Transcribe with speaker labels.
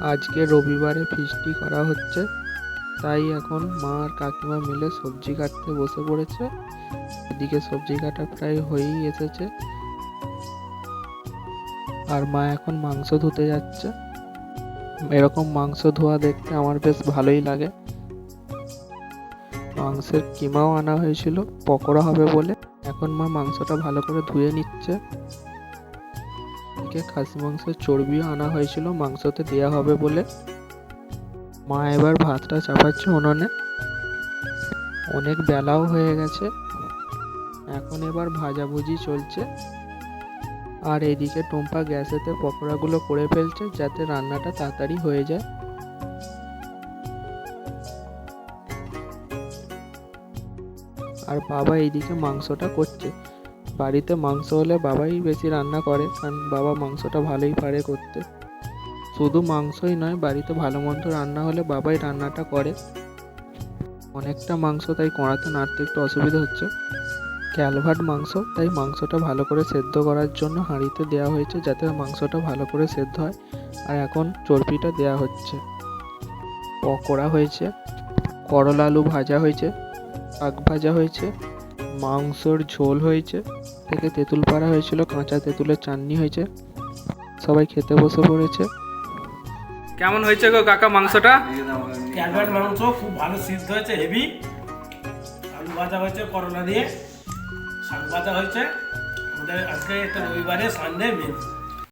Speaker 1: আজকে রবিবারে ফিস্টি করা হচ্ছে, তাই এখন মা আর কাকিমা মিলে সবজি কাটতে বসে পড়েছে। এদিকে সবজি কাটা প্রায় হয়েই এসেছে। আর মা এখন মাংস ধুতে যাচ্ছে। এরকম মাংস ধোয়া দেখতে আমার বেশ ভালোই লাগে। মাংসের কিমাও আনা হয়েছিল, পকোড়া হবে বলে। এখন মা মাংসটা ভালো করে ধুয়ে নিচ্ছে। এদিকে খাসি মাংসের চর্বিও আনা হয়েছিল, মাংসতে দেওয়া হবে বলে। মা এবার ভাতটা চাপাচ্ছে উনুনে। অনেক বেলাও হয়ে গেছে। এখন এবার ভাজাভুজি চলছে। আর এদিকে টুম্পা গ্যাসেতে পকোড়াগুলো করে ফেলছে যাতে রান্নাটা তাড়াতাড়ি হয়ে যায়। আর বাবা এইদিকে মাংসটা করছে। বাড়িতে মাংস হলে বাবাই বেশি রান্না করে, কারণ বাবা মাংসটা ভালোই পারে করতে। শুধু মাংসই নয়, বাড়িতে ভালো মন্দ রান্না হলে বাবাই রান্নাটা করে। অনেকটা মাংস তাই কড়াতে নাড়তে একটু অসুবিধা হচ্ছে। ক্যালভাট মাংস, তাই মাংসটা ভালো করে সেদ্ধ করার জন্য হাঁড়িতে দেওয়া হয়েছে যাতে মাংসটা ভালো করে সেদ্ধ হয়। আর এখন চর্বিটা দেওয়া হচ্ছে। পকোড়া হয়েছে, করলা আলু ভাজা হয়েছে, শাক ভাজা হয়েছে মাংসর ঝোল হয়েছে থেকে তেঁতুল পাড়া হয়েছিল কাঁচা তেঁতুলের চাটনি হয়েছে সবাই খেতে বসে পড়েছে। কেমন হয়েছে গো কাকা মাংসটা?
Speaker 2: ক্যালভার্ট মাংস খুব ভালো সিদ্ধ হয়েছে হেভি। আলু ভাজা হয়েছে করোনা দিয়ে শাক ভাজা হয়েছে। আমাদের আজকে একটা রবিবারে সানডে মিল